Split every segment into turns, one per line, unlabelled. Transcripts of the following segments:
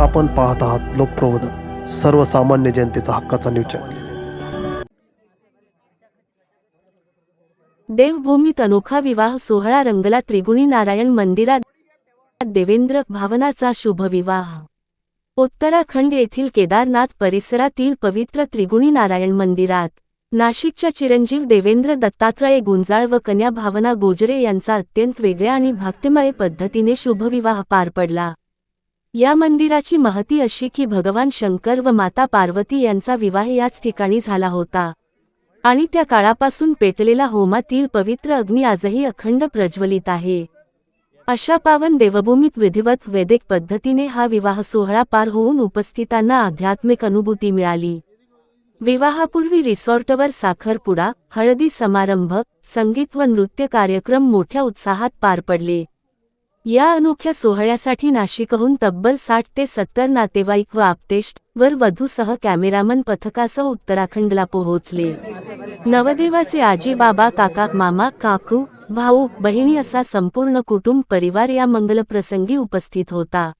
आपण पाहत आहात लोकप्रबोधन सर्वसामान्य जनतेचा हक्काचा न्यूज चॅनल
देवभूमीत अनोखा विवाह सोहळा रंगला त्रिगुणी नारायण मंदिरात. देवेंद्र भावनाचा शुभविवाह उत्तराखंड येथील केदारनाथ परिसरातील पवित्र त्रिगुणी नारायण मंदिरात. नाशिकच्या चिरंजीव देवेंद्र दत्तात्रय गुंजाळ व कन्या भावना गोजरे यांचा अत्यंत वेगळ्या आणि भक्तिमय पद्धतीने शुभविवाह पार पडला. या मंदिराची महती अशी की भगवान शंकर व माता पार्वती यांचा विवाह याच ठिकाणी झाला होता. आणि त्या काळापासून पेटलेला होमातील पवित्र अग्नी आजही अखंड प्रज्वलित आहे. अशा पावन देवभूमीत विधिवत वैदिक पद्धतीने हा विवाह सोहळा पार होऊन उपस्थितांना आध्यात्मिक अनुभूती मिळाली. विवाहापूर्वी रिसॉर्टवर साखरपुडा हळदी समारंभ संगीत व नृत्य कार्यक्रम मोठ्या उत्साहात पार पडले. या अनोख्या सोहळ्यासाठी नाशिकहून तब्बल साठ ते सत्तर नातेवाईक व आपतेष्ट वर वधूसह कॅमेरामन पथकासह उत्तराखंडला पोहोचले. नवदेवाचे आजी बाबा काका मामा काकू भाऊ बहिणी असा संपूर्ण कुटुंब परिवार या मंगलप्रसंगी उपस्थित होता.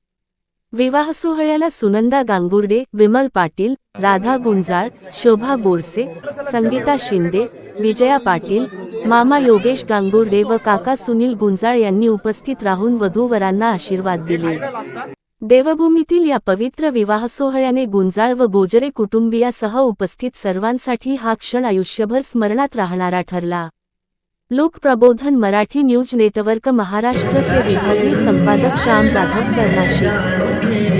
विवाह सोहळ्याला सुनंदा गांगुर्डे विमल पाटील राधा गुंजाळ शोभा बोरसे संगीता शिंदे विजया पाटील मामा योगेश गांगुर्डे व काका सुनील गुंजाळ यांनी उपस्थित राहून वधूवरांना आशीर्वाद दिले. देवभूमीतील या पवित्र विवाह सोहळ्याने गुंजाळ व गोजरे कुटुंबियासह उपस्थित सर्वांसाठी हा क्षण आयुष्यभर स्मरणात राहणारा ठरला. लोकप्रबोधन मराठी न्यूज नेटवर्क महाराष्ट्रचे विभागीय संपादक श्याम जाधव सरनाशिक.